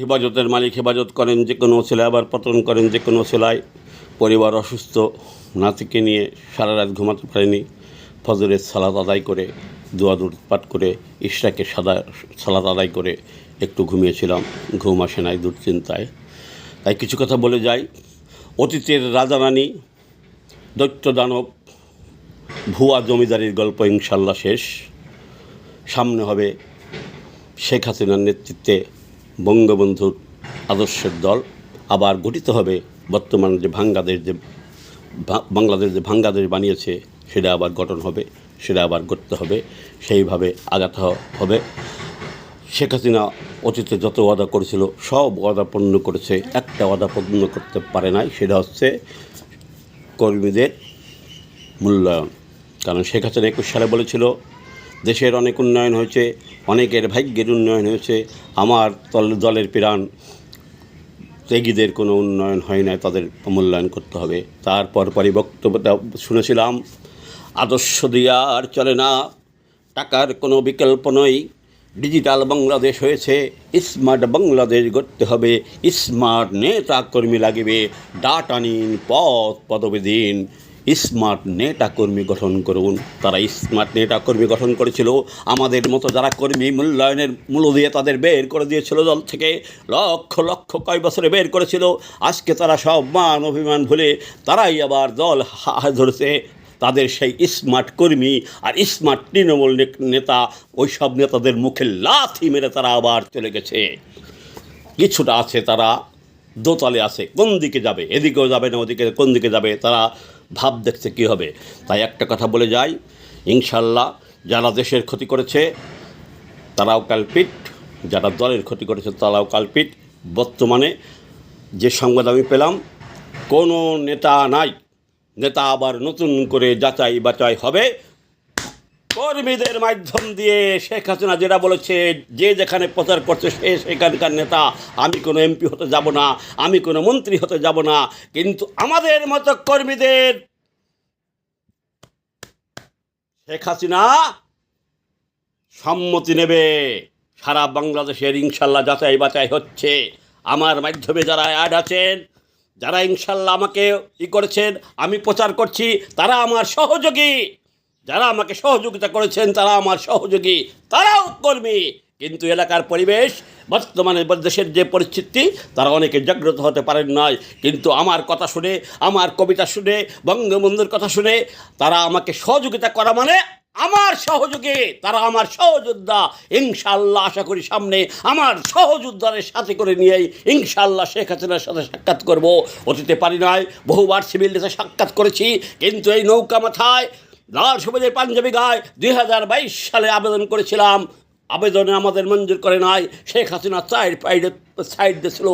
হেফাজতের মালিক হেফাজত করেন যে কোনো ছেলে আবার পতন করেন যে কোনো ছেলায় পরিবার অসুস্থ, নাতিকে নিয়ে সারা রাত ঘুমাতে পারেনি। ফজরের সালাদ আদায় করে, দোয়া দূর পাঠ করে, ইশরাকে সাদা সালাদ আদায় করে একটু ঘুমিয়েছিলাম। ঘুম আসে নাই দুশ্চিন্তায়। তাই কিছু কথা বলে যাই। অতীতের রাজা রানী দৈত্য দানব, ভুয়া জমিদারির গল্প ইনশাল্লাহ শেষ। সামনে হবে শেখ হাসিনার নেতৃত্বে বঙ্গবন্ধুর আদর্শের দল আবার গঠিত হবে। বর্তমান যে ভাঙ্গাদেশ যে বাংলাদেশ যে ভাঙ্গাদেশ বানিয়েছে, সেটা আবার গঠন হবে, সেটা আবার গড়তে হবে, সেইভাবে আগাতে হবে। শেখ হাসিনা অতীতে যত ওয়াদা করেছিল, সব ওয়াদা পূর্ণ করেছে, একটা ওয়াদা পূর্ণ করতে পারে নাই, সেটা হচ্ছে কর্মীদের মূল্যায়ন। কারণ শেখ হাসিনা একুশ সালে বলেছিল দেশের অনেক উন্নয়ন হয়েছে, অনেকের ভাগ্যের উন্নয়ন হয়েছে, আমার দল, দলের প্রাণ, ত্যাগীদের কোনো উন্নয়ন হয় না, তাদের মূল্যায়ন করতে হবে। তারপর পরই বক্তব্যটা শুনেছিলাম, আদর্শ দিয়া আর চলে না, টাকার কোনো বিকল্প নয়, ডিজিটাল বাংলাদেশ হয়েছে, স্মার্ট বাংলাদেশ গড়তে হবে, স্মার্ট নেতা কর্মী লাগিবে, ডাটা নিন, পথ, পদবি দিন। স্মার্ট নেতা কর্মী গঠন করুন। তারা স্মার্ট নেতা কর্মী গঠন করেছিল। আমাদের মতো যারা কর্মী মূল্যায়নের মূল্য দিয়ে তাদের বের করে দিয়েছিল দল থেকে, লক্ষ লক্ষ কয় বছরে বের করেছিল। আজকে তারা সব মান অভিমান ভুলে তারাই আবার দল হাত ধরেছে। তাদের সেই স্মার্ট কর্মী আর স্মার্ট তৃণমূল নেতা ওই সব নেতাদের মুখে লাথি মেরে তারা আবার চলে গেছে। কিছুটা আছে তারা দোতলে আছে, কোন দিকে যাবে? এদিকেও যাবে না, ওদিকে কোন দিকে যাবে? তারা ভাব দেখছে কী হবে। তাই একটা কথা বলে যাই ইনশাল্লাহ যারা দেশের ক্ষতি করেছে, তারাও কালপিট। যারা দলের ক্ষতি করেছে, তারাও কালপিট। বর্তমানে যে সংবাদ আমি পেলাম, কোনো নেতা নাই। নেতা আবার নতুন করে যাচাই বাচাই হবে। কর্মীদের মাধ্যম দিয়ে শেখ হাসিনা যেটা বলেছে, যে যেখানে প্রচার করছে সে সেখানকার নেতা। আমি কোনো এমপি হতে যাব না, আমি কোনো মন্ত্রী হতে যাব না, কিন্তু আমাদের মতো কর্মীদের শেখ হাসিনা সম্মতি নেবে। সারা বাংলাদেশের ইনশাল্লাহ যাচাই বাচাই হচ্ছে। আমার মাধ্যমে যারা অ্যাড আছেন, যারা ইনশাল্লাহ আমাকে ই করেছেন, আমি প্রচার করছি, তারা আমার সহযোগী। যারা আমাকে সহযোগিতা করেছেন, তারা আমার সহযোগী, তারাও কর্মী। কিন্তু এলাকার পরিবেশ, বর্তমানে দেশের যে পরিস্থিতি, তারা অনেকে জাগ্রত হতে পারেন নয় কিন্তু আমার কথা শুনে, আমার কবিতা শুনে, বঙ্গবন্ধুর কথা শুনে, তারা আমাকে সহযোগিতা করা মানে আমার সহযোগী, তারা আমার সহযোদ্ধা। ইনশাল্লাহ আশা করি সামনে আমার সহযোদ্ধাদের সাথে করে নিয়েই ইনশাল্লাহ শেখ হাসিনার সাথে সাক্ষাৎ করব। অতীতে পারি নাই, বহুবার সিভিল সাক্ষাৎ করেছি, কিন্তু এই নৌকা মাথায় লাল সবুজের পাঞ্জাবি গায়ে দুই হাজার বাইশ সালে আবেদন করেছিলাম। আবেদনে আমাদের মঞ্জুর করে নাই। শেখ হাসিনা সাইড ফাইডে সাইড দিয়েছিল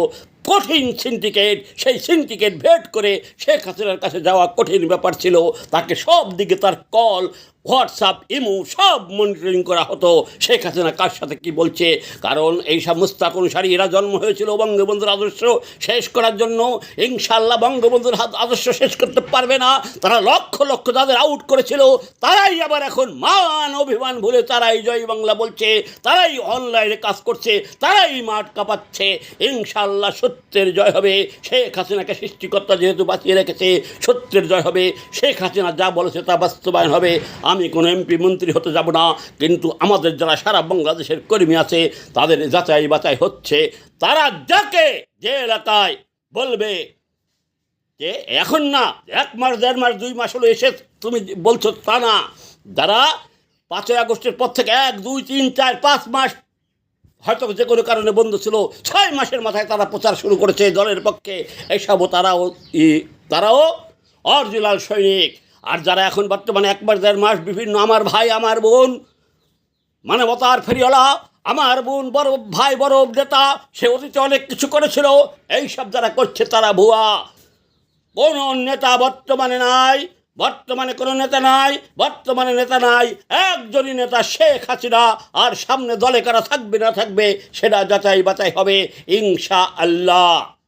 কঠিন সিন্ডিকেট সেই সিন্ডিকেট ভেট করে শেখ হাসিনার কাছে যাওয়া কঠিন ব্যাপার ছিল। তাকে সব দিকে তার কল হোয়াটসঅ্যাপ, ইমু সব মনিটরিং করা হতো। শেখ হাসিনা কার সাথে কি বলছে? কারণ এই সব মুস্তাক অনুসারী এরা জন্ম হয়েছিল বঙ্গবন্ধুর আদর্শ শেষ করার জন্য। ইনশাল্লাহ বঙ্গবন্ধুর হাত আদর্শ শেষ করতে পারবে না। তারা লক্ষ লক্ষ যাদের আউট করেছিল। তারাই আবার এখন মান অভিমান ভুলে তারাই জয় বাংলা বলছে। তারাই অনলাইনে কাজ করছে। তারাই মাঠ কাঁপাচ্ছে। ইনশাল্লাহ সত্যের জয় হবে। শেখ হাসিনাকে সৃষ্টিকর্তা যেহেতু বাঁচিয়ে রেখেছে, সত্যের জয় হবে। শেখ হাসিনা যা বলেছে তা বাস্তবায়ন হবে। আমি কোনো এমপি মন্ত্রী হতে যাব না, কিন্তু আমাদের যারা সারা বাংলাদেশের কর্মী আছে, তাদের যাচাই বাছাই হচ্ছে। তারা যাকে যে এলাকায় বলবে যে এখন না, এক মাস, দেড় মাস, দুই মাস হলো এসে তুমি বলছো তা না। যারা পাঁচই আগস্টের পর থেকে এক, দুই, তিন, চার, পাঁচ মাস হয়তো যে কোনো কারণে বন্ধ ছিল, ছয় মাসের মাথায় তারা প্রচার শুরু করেছে দলের পক্ষে। এইসবও তারাও তারাও অরিজিনাল সৈনিক। আর যারা এখন বর্তমানে একবার দেড় মাস বিভিন্ন, আমার ভাই, আমার বোন মানবতার ফেরিওয়ালা, আমার বোন, বড় ভাই, বড় নেতা, সে অতীতে অনেক কিছু করেছিল, এইসব যারা করছে তারা ভুয়া। কোনো নেতা বর্তমানে নাই, বর্তমানে কোনো নেতা নাই, বর্তমানে নেতা নাই, একজনই নেতা শেখ হাসিনা, আর সামনে দলে কারা থাকবে না থাকবে, সেটা যাচাই বাছাই হবে ইনশা আল্লাহ